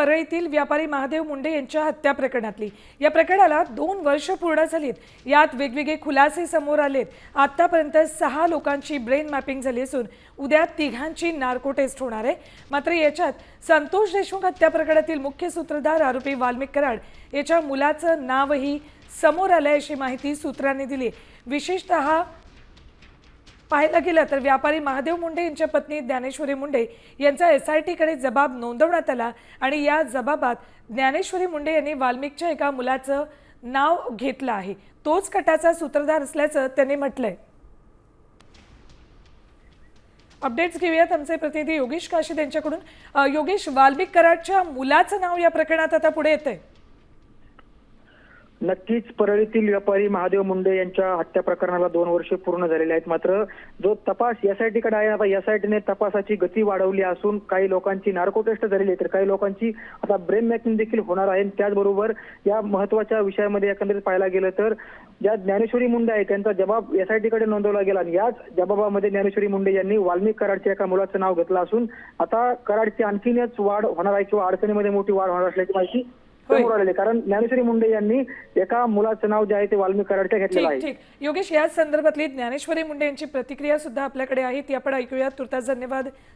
परळीतील व्यापारी महादेव मुंडे यांच्या हत्या प्रकरणातली. या प्रकरणाला दोन वर्ष पूर्ण झालीत. यात वेगवेगळे खुलासे समोर आलेत. आतापर्यंत सहा लोकांची ब्रेन मॅपिंग झाली असून उद्या तिघांची नार्को टेस्ट होणार आहे. मात्र याच्यात संतोष देशमुख हत्या प्रकरणातील मुख्य सूत्रधार आरोपी वाल्मिक कराड याच्या मुलाचं नावही समोर आलं अशी माहिती सूत्रांनी दिली. विशेषतः पाहायला गेलं तर व्यापारी महादेव मुंडे यांच्या पत्नी ज्ञानेश्वरी मुंडे यांचा एस आय टीकडे जबाब नोंदवण्यात आला आणि या जबाबात ज्ञानेश्वरी मुंडे यांनी वाल्मिकच्या एका मुलाचं नाव घेतलं आहे. तोच कटाचा सूत्रधार असल्याचं त्यांनी म्हटलंय. अपडेट्स घेऊयात आमचे प्रतिनिधी योगेश काशीद यांच्याकडून. योगेश वाल्मिक कराडच्या मुलाचं नाव या प्रकरणात आता पुढे येतंय. नक्कीच परळीतील व्यापारी महादेव मुंडे यांच्या हत्या प्रकरणाला दोन वर्षे पूर्ण झालेले आहेत. मात्र जो तपास एसआयटीकडे आहे आता एसआयटीने तपासाची गती वाढवली असून काही लोकांची नार्को टेस्ट झालेली आहे तर काही लोकांची आता ब्रेन मॅकिंग देखील होणार आहे. त्याचबरोबर या महत्त्वाच्या विषयामध्ये एकंदरीत पाहायला गेलं तर ज्या ज्ञानेश्वरी मुंडे आहे त्यांचा जबाब एसआयटीकडे नोंदवला गेला. आणि याच जबाबामध्ये ज्ञानेश्वरी मुंडे यांनी वाल्मिक कराडच्या एका मुलाचं नाव घेतलं असून आता कराडची आणखीनच वाढ होणार आहे किंवा अडचणीमध्ये मोठी वाढ होणार असल्याची माहिती समोर आलेली. कारण ज्ञानेश्वरी मुंडे यांनी एका मुलाचं नाव जे आहे ते वाल्मिक कराडच्या घेतलेलं ठीक आहे. ठीक. योगेश याच संदर्भातली ज्ञानेश्वरी मुंडे यांची प्रतिक्रिया सुद्धा आपल्याकडे आहे. ती आपण ऐकूया तुर्तास धन्यवाद.